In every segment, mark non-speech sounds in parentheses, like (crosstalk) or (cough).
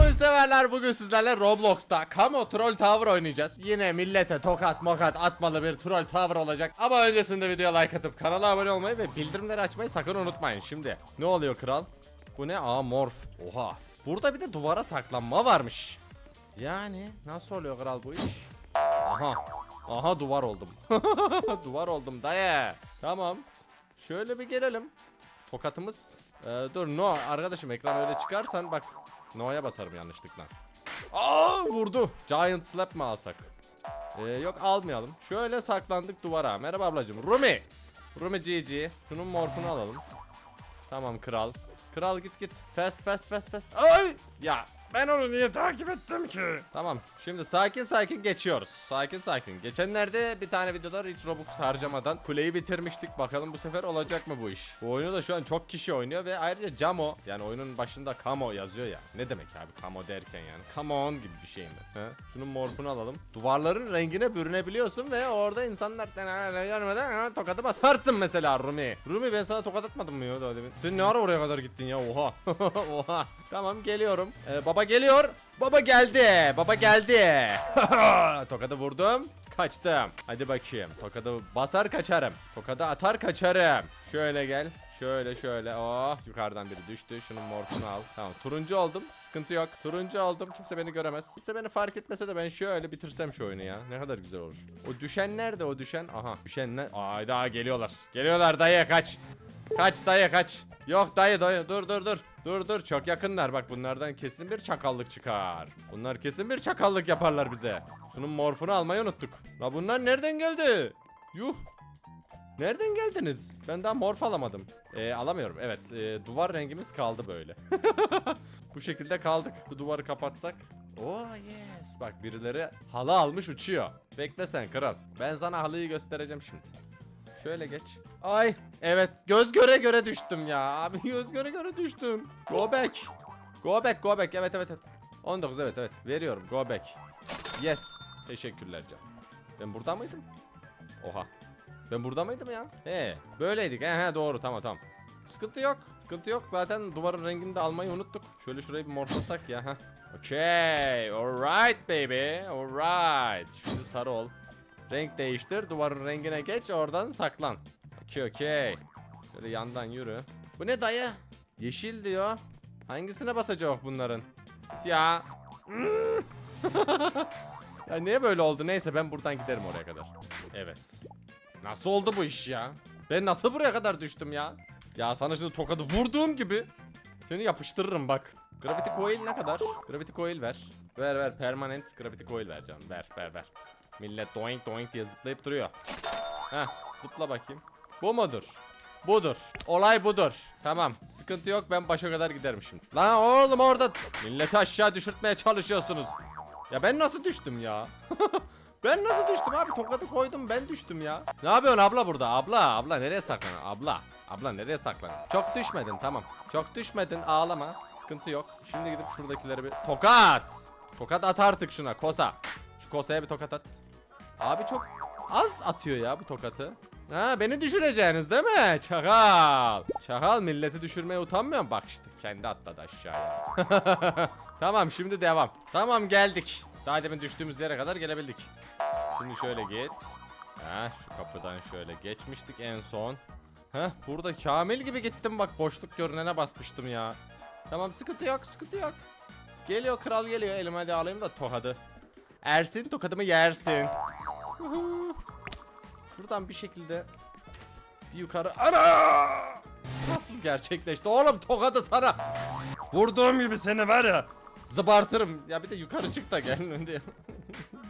oyun severler bugün sizlerle Roblox'ta Camo Troll Tower oynayacağız. Yine millete tokat mokat atmalı bir Troll Tower olacak. Ama öncesinde videoya like atıp kanala abone olmayı ve bildirimleri açmayı sakın unutmayın. Şimdi ne oluyor kral? Bu ne? Aa morf. Oha. Burada bir de duvara saklanma varmış. Yani nasıl oluyor kral bu iş? Aha. Aha duvar oldum. (laughs) duvar oldum dayı. Tamam. Şöyle bir gelelim. Tokatımız. Ee, dur no arkadaşım ekran öyle çıkarsan bak. No'ya basarım yanlışlıkla. Aa vurdu. Giant slap mı alsak? Ee, yok almayalım. Şöyle saklandık duvara. Merhaba ablacım. Rumi. Rumi GG. Şunun morfunu alalım. Tamam kral. Kral git git. Fast fast fast fast. Ay! Ya ben onu niye takip ettim ki? Tamam. Şimdi sakin sakin geçiyoruz. Sakin sakin. Geçenlerde bir tane videoda hiç Robux harcamadan kuleyi bitirmiştik. Bakalım bu sefer olacak mı bu iş? Bu oyunu da şu an çok kişi oynuyor ve ayrıca Camo yani oyunun başında Kamo yazıyor ya. Ne demek abi Kamo derken yani? Come on gibi bir şey mi? He? Şunun morfunu alalım. Duvarların rengine bürünebiliyorsun ve orada insanlar seni görmeden tokadı basarsın mesela Rumi. Rumi ben sana tokat atmadım mı ya daha demin? Sen ne ara oraya kadar gittin ya? Oha. (laughs) Oha. Tamam geliyorum. Ee, baba geliyor. Baba geldi. Baba geldi. (laughs) Tokadı vurdum. Kaçtım. Hadi bakayım. Tokadı basar kaçarım. Tokadı atar kaçarım. Şöyle gel. Şöyle şöyle. Oh yukarıdan biri düştü. Şunun morfunu al. Tamam turuncu oldum. Sıkıntı yok. Turuncu oldum. Kimse beni göremez. Kimse beni fark etmese de ben şöyle bitirsem şu oyunu ya. Ne kadar güzel olur. O düşen nerede o düşen? Aha düşenler. Ay daha geliyorlar. Geliyorlar dayı kaç. Kaç dayı kaç. Yok dayı dayı dur dur dur. Dur dur çok yakınlar bak bunlardan kesin bir çakallık çıkar. Bunlar kesin bir çakallık yaparlar bize. Şunun morfunu almayı unuttuk. La bunlar nereden geldi? Yuh. Nereden geldiniz? Ben daha morf alamadım. Ee, alamıyorum evet. ee, duvar rengimiz kaldı böyle. (laughs) Bu şekilde kaldık. Bu duvarı kapatsak. Oh yes. Bak birileri halı almış uçuyor. Bekle sen kral. Ben sana halıyı göstereceğim şimdi. Şöyle geç. Ay evet göz göre göre düştüm ya. Abi (laughs) göz göre göre düştüm. Go back. Go back go back evet evet evet. 19 evet evet veriyorum go back. Yes. Teşekkürler canım. Ben burada mıydım? Oha. Ben burada mıydım ya? He böyleydik. He he doğru tamam tamam. Sıkıntı yok. Sıkıntı yok. Zaten duvarın rengini de almayı unuttuk. Şöyle şurayı bir morflasak ya. ha. Okay. Alright baby. Alright. Şimdi sarı ol. Renk değiştir. Duvarın rengine geç. Oradan saklan. Okey okey. Şöyle yandan yürü. Bu ne dayı? Yeşil diyor. Hangisine basacak bunların? Ya. (laughs) ya niye böyle oldu? Neyse ben buradan giderim oraya kadar. Evet. Nasıl oldu bu iş ya? Ben nasıl buraya kadar düştüm ya? Ya sana şimdi tokadı vurduğum gibi seni yapıştırırım bak. Gravity coil ne kadar? Gravity coil ver. Ver ver permanent gravity coil ver canım. Ver ver ver. Millet doink doink diye zıplayıp duruyor. Heh zıpla bakayım. Bu mudur? Budur. Olay budur. Tamam. Sıkıntı yok ben başa kadar giderim şimdi. Lan oğlum orada milleti aşağı düşürtmeye çalışıyorsunuz. Ya ben nasıl düştüm ya? (laughs) ben nasıl düştüm abi? Tokadı koydum ben düştüm ya. Ne yapıyorsun abla burada? Abla, abla nereye saklan? Abla, abla nereye saklan? Çok düşmedin tamam. Çok düşmedin ağlama. Sıkıntı yok. Şimdi gidip şuradakileri bir tokat. Tokat at artık şuna kosa. Şu kosaya bir tokat at. Abi çok az atıyor ya bu tokatı. Ha beni düşüreceğiniz değil mi? Çakal. Çakal milleti düşürmeye utanmıyor mu? Bak işte kendi atladı aşağıya. (laughs) tamam şimdi devam. Tamam geldik. Daha demin düştüğümüz yere kadar gelebildik. Şimdi şöyle git. Ha şu kapıdan şöyle geçmiştik en son. Heh burada Kamil gibi gittim bak boşluk görünene basmıştım ya. Tamam sıkıntı yok sıkıntı yok. Geliyor kral geliyor elime de alayım da tokadı. Ersin tokadımı yersin. (laughs) Şuradan bir şekilde bir yukarı ana! Nasıl gerçekleşti oğlum? Tokadı sana vurduğum gibi seni var ya. Zıbartırım. Ya bir de yukarı çık da gel. (laughs) Diye.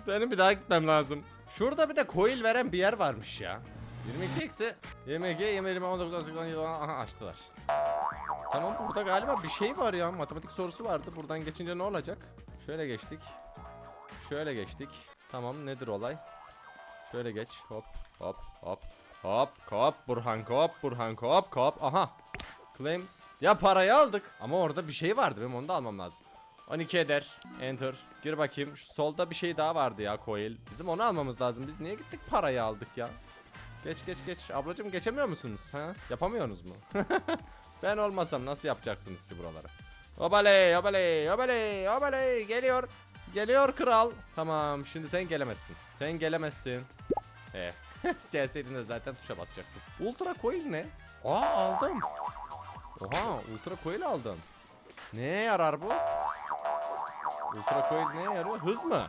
Benim bir daha gitmem lazım. Şurada bir de coil veren bir yer varmış ya. 22 eksi 22 20 20 19 18 17 aha açtılar. Tamam burada galiba bir şey var ya. Matematik sorusu vardı. Buradan geçince ne olacak? Şöyle geçtik şöyle geçtik tamam nedir olay Şöyle geç. Hop hop hop. Hop hop Burhan hop Burhan hop hop. Aha. Claim. Ya parayı aldık. Ama orada bir şey vardı. Benim onu da almam lazım. 12 eder. Enter. Gir bakayım. Şu solda bir şey daha vardı ya coil. Bizim onu almamız lazım. Biz niye gittik parayı aldık ya? Geç geç geç. Ablacım geçemiyor musunuz? Ha? Yapamıyorsunuz mu? (laughs) ben olmasam nasıl yapacaksınız ki buraları? Obale, obale, obale, obale. Geliyor. Geliyor kral. Tamam şimdi sen gelemezsin. Sen gelemezsin. Eh. (laughs) Gelseydin de zaten tuşa basacaktım. Ultra coil ne? Aa aldım. Oha ultra coil aldım. Neye yarar bu? Ultra coil neye yarıyor? Hız mı?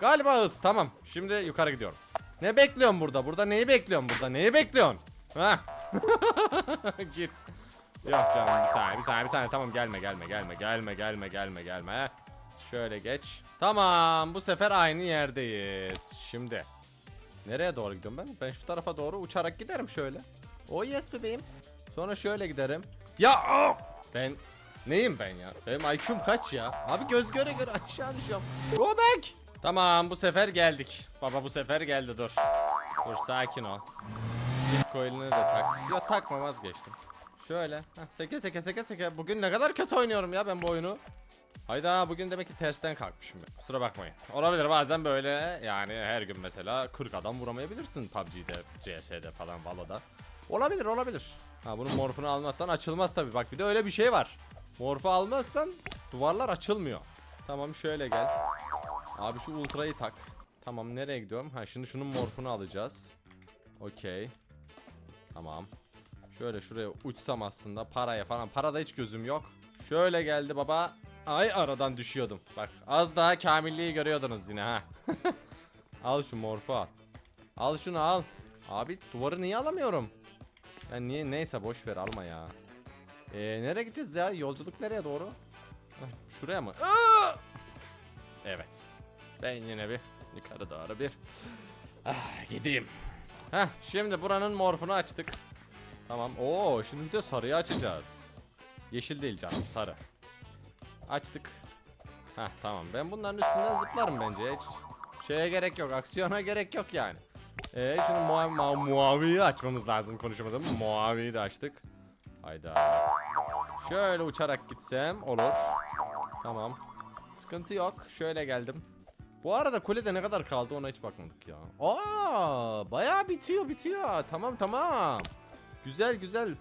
Galiba hız. Tamam. Şimdi yukarı gidiyorum. Ne bekliyorsun burada? Burada neyi bekliyorsun burada? Neyi bekliyorsun? Ha? (laughs) Git. Yok canım bir saniye bir saniye bir saniye tamam gelme gelme gelme gelme gelme gelme gelme. Şöyle geç. Tamam bu sefer aynı yerdeyiz. Şimdi. Nereye doğru gidiyorum ben? Ben şu tarafa doğru uçarak giderim şöyle. Oh yes bebeğim. Sonra şöyle giderim. Ya aa! ben neyim ben ya? Benim IQ'm kaç ya? Abi göz göre göre aşağı düşüyorum. Go back. Tamam bu sefer geldik. Baba bu sefer geldi dur. Dur sakin ol. Bitcoin'ini de tak. Yok takma vazgeçtim. Şöyle. Heh, seke seke seke seke. Bugün ne kadar kötü oynuyorum ya ben bu oyunu. Hayda bugün demek ki tersten kalkmışım ben. Kusura bakmayın. Olabilir bazen böyle yani her gün mesela 40 adam vuramayabilirsin PUBG'de, CS'de falan Valo'da. Olabilir olabilir. Ha bunun morfunu almazsan açılmaz tabi. Bak bir de öyle bir şey var. Morfu almazsan duvarlar açılmıyor. Tamam şöyle gel. Abi şu ultrayı tak. Tamam nereye gidiyorum? Ha şimdi şunun morfunu alacağız. Okey. Tamam. Şöyle şuraya uçsam aslında paraya falan. Parada hiç gözüm yok. Şöyle geldi baba. Ay aradan düşüyordum. Bak az daha kamilliği görüyordunuz yine ha. (laughs) al şu morfu al. Al şunu al. Abi duvarı niye alamıyorum? Ya niye neyse boş ver alma ya. Ee, nereye gideceğiz ya? Yolculuk nereye doğru? Şuraya mı? Aa! Evet. Ben yine bir yukarı doğru bir ah, gideyim. Heh şimdi buranın morfunu açtık. Tamam. Oo şimdi de sarıyı açacağız. Yeşil değil canım sarı. Açtık. Heh tamam. Ben bunların üstünden zıplarım bence. Hiç şeye gerek yok. Aksiyona gerek yok yani. Ee şimdi muavi, ma muaviyi açmamız lazım konuşamadım. Muaviyi de açtık. Hayda. Şöyle uçarak gitsem olur. Tamam. Sıkıntı yok. Şöyle geldim. Bu arada kulede ne kadar kaldı ona hiç bakmadık ya. Aa, bayağı bitiyor bitiyor. Tamam tamam. Güzel güzel.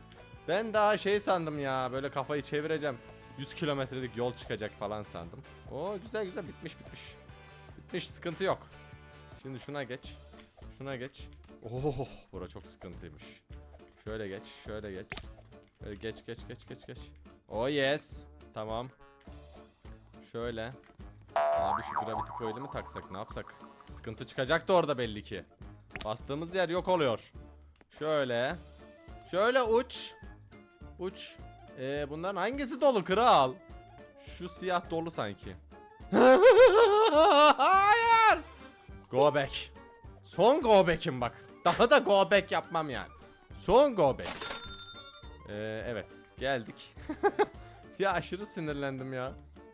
Ben daha şey sandım ya böyle kafayı çevireceğim. 100 kilometrelik yol çıkacak falan sandım. Oo güzel güzel bitmiş bitmiş. Bitmiş sıkıntı yok. Şimdi şuna geç. Şuna geç. Oh bura çok sıkıntıymış. Şöyle geç şöyle geç. Şöyle geç geç geç geç geç. Oh yes. Tamam. Şöyle. Abi şu gravity coil'i mi taksak ne yapsak? Sıkıntı çıkacaktı orada belli ki. Bastığımız yer yok oluyor. Şöyle. Şöyle uç. Uç. Ee, bunların hangisi dolu kral? Şu siyah dolu sanki. (laughs) Hayır. Go back. Son go back'im bak. Daha da go back yapmam yani. Son go back. Ee, evet geldik. (laughs) ya aşırı sinirlendim ya.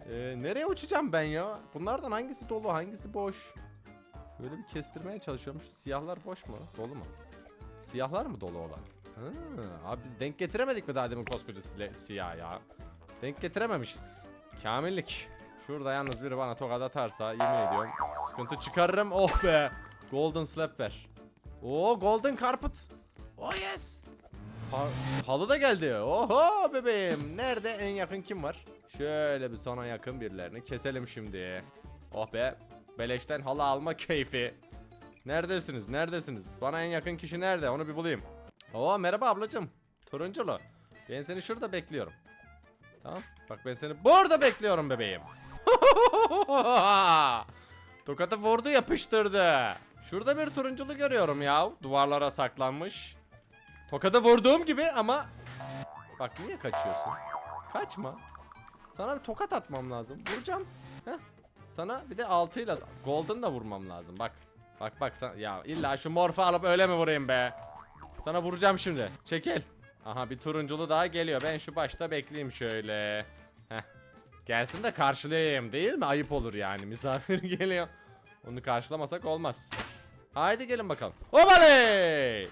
Ee, nereye uçacağım ben ya? Bunlardan hangisi dolu hangisi boş? Şöyle bir kestirmeye çalışıyorum. Şu siyahlar boş mu? Dolu mu? Siyahlar mı dolu olan? Ha, abi biz denk getiremedik mi daha demin koskoca siyah ya? Denk getirememişiz. Kamillik. Şurada yalnız biri bana tokat atarsa yemin ediyorum sıkıntı çıkarırım. Oh be. Golden slap ver. Oo golden carpet. Oh yes. Ha, halı da geldi. Oho bebeğim. Nerede en yakın kim var? Şöyle bir sona yakın birilerini keselim şimdi. Oh be. Beleşten halı alma keyfi. Neredesiniz? Neredesiniz? Bana en yakın kişi nerede? Onu bir bulayım. Oo merhaba ablacım. Turunculu. Ben seni şurada bekliyorum. Tamam. Bak ben seni burada bekliyorum bebeğim. (laughs) Tokatı vurdu yapıştırdı. Şurada bir turunculu görüyorum ya. Duvarlara saklanmış. Tokadı vurduğum gibi ama... Bak niye kaçıyorsun? Kaçma. Sana bir tokat atmam lazım. Vuracağım. Heh. Sana bir de altıyla golden da vurmam lazım. Bak. Bak bak sen ya illa şu morfu alıp öyle mi vurayım be? Sana vuracağım şimdi. Çekil. Aha bir turunculu daha geliyor. Ben şu başta bekleyeyim şöyle. Heh. Gelsin de karşılayayım değil mi? Ayıp olur yani. (laughs) Misafir geliyor. Onu karşılamasak olmaz. Haydi gelin bakalım. Obaley!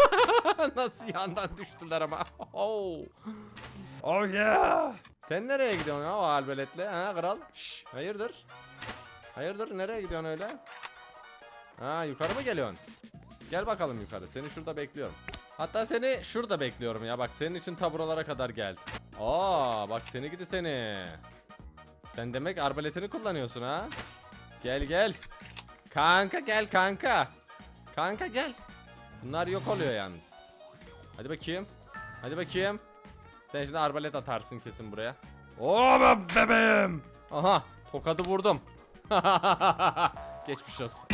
(laughs) Nasıl yandan düştüler ama. (laughs) Oh. Oh yeah. Sen nereye gidiyorsun ya o albeletle? Ha kral? Şş, hayırdır? Hayırdır nereye gidiyorsun öyle? Ha yukarı mı geliyorsun? Gel bakalım yukarı. Seni şurada bekliyorum. Hatta seni şurada bekliyorum ya. Bak senin için ta buralara kadar geldim. Aa bak seni gidi seni. Sen demek arbaletini kullanıyorsun ha? Gel gel. Kanka gel kanka. Kanka gel. Bunlar yok oluyor yalnız. Hadi bakayım. Hadi bakayım. Sen şimdi arbalet atarsın kesin buraya. Oo ben bebeğim. Aha tokadı vurdum. (laughs) Geçmiş olsun.